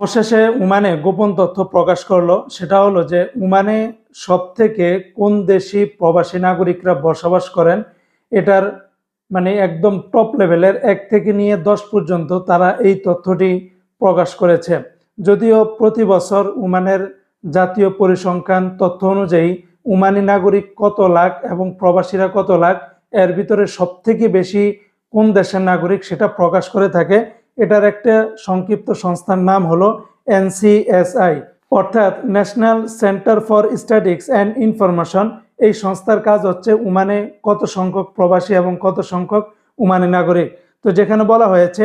অবশেষে উমানে গোপন তথ্য প্রকাশ করল। সেটা হলো যে উমানে সব থেকে কোন দেশি প্রবাসী নাগরিকরা বসবাস করেন, এটার মানে একদম টপ লেভেলের এক থেকে নিয়ে দশ পর্যন্ত তারা এই তথ্যটি প্রকাশ করেছে। যদিও প্রতি বছর উমানের জাতীয় পরিসংখ্যান তথ্য অনুযায়ী উমানি নাগরিক কত লাখ এবং প্রবাসীরা কত লাখ, এর ভিতরে সব থেকে বেশি কোন দেশের নাগরিক সেটা প্রকাশ করে থাকে এটার একটা সংক্ষিপ্ত সংস্থার নাম হলো এনসিএসআই, অর্থাৎ national centre for statics and information. এই সংস্থার কাজ হচ্ছে উমানে কত সংখ্যক প্রবাসী এবং কত সংখ্যক উমানে নাগরিক। তো যেখানে বলা হয়েছে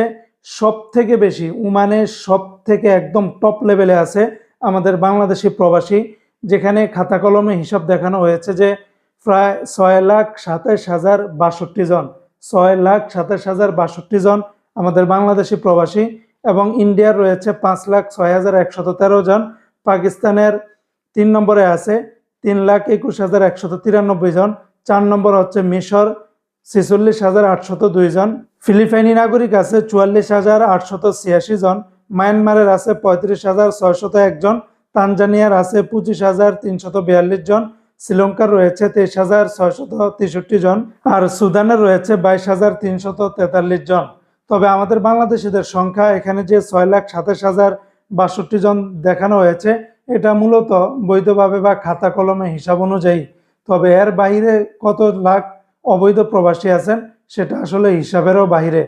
সব থেকে বেশি উমানে সব থেকে একদম টপ লেভেলে আছে আমাদের বাংলাদেশি প্রবাসী, যেখানে খাতা কলমে হিসাব দেখানো হয়েছে যে প্রায় ছয় লাখ সাতাশ হাজার বাষট্টি জন, ছয় লাখ সাতাশ হাজার বাষট্টি জন আমাদের বাংলাদেশি প্রবাসী এবং ইন্ডিয়ার রয়েছে পাঁচ লাখ ছয় হাজার একশত তেরো জন। পাকিস্তানের তিন নম্বরে আছে তিন লাখ একুশ হাজার একশত তিরানব্বই জন। চার নম্বর হচ্ছে মিশর, ছেচল্লিশ হাজার আটশত দুই জন। ফিলিপাইনি নাগরিক আছে চুয়াল্লিশ হাজার আটশত ছিয়াশি জন। মায়ানমারের আছে পঁয়ত্রিশ হাজার ছয়শত একজন তানজানিয়ার আছে পঁচিশ হাজার তিনশত বিয়াল্লিশ জন। শ্রীলঙ্কার রয়েছে তেইশ হাজার ছয়শত তেষট্টি জন। আর সুদানের রয়েছে বাইশ হাজার তিনশত তেতাল্লিশ জন। তবে আমাদের বাংলাদেশিদের সংখ্যা এখানে যে ছয় লাখ সাতাশ হাজার বাষট্টি জন দেখানো হয়েছে, এটা মূলত বৈধভাবে বা খাতা কলমে হিসাব অনুযায়ী। তবে এর বাইরে কত লাখ অবৈধ প্রবাসী আছেন, সেটা আসলে হিসাবেরও বাইরে।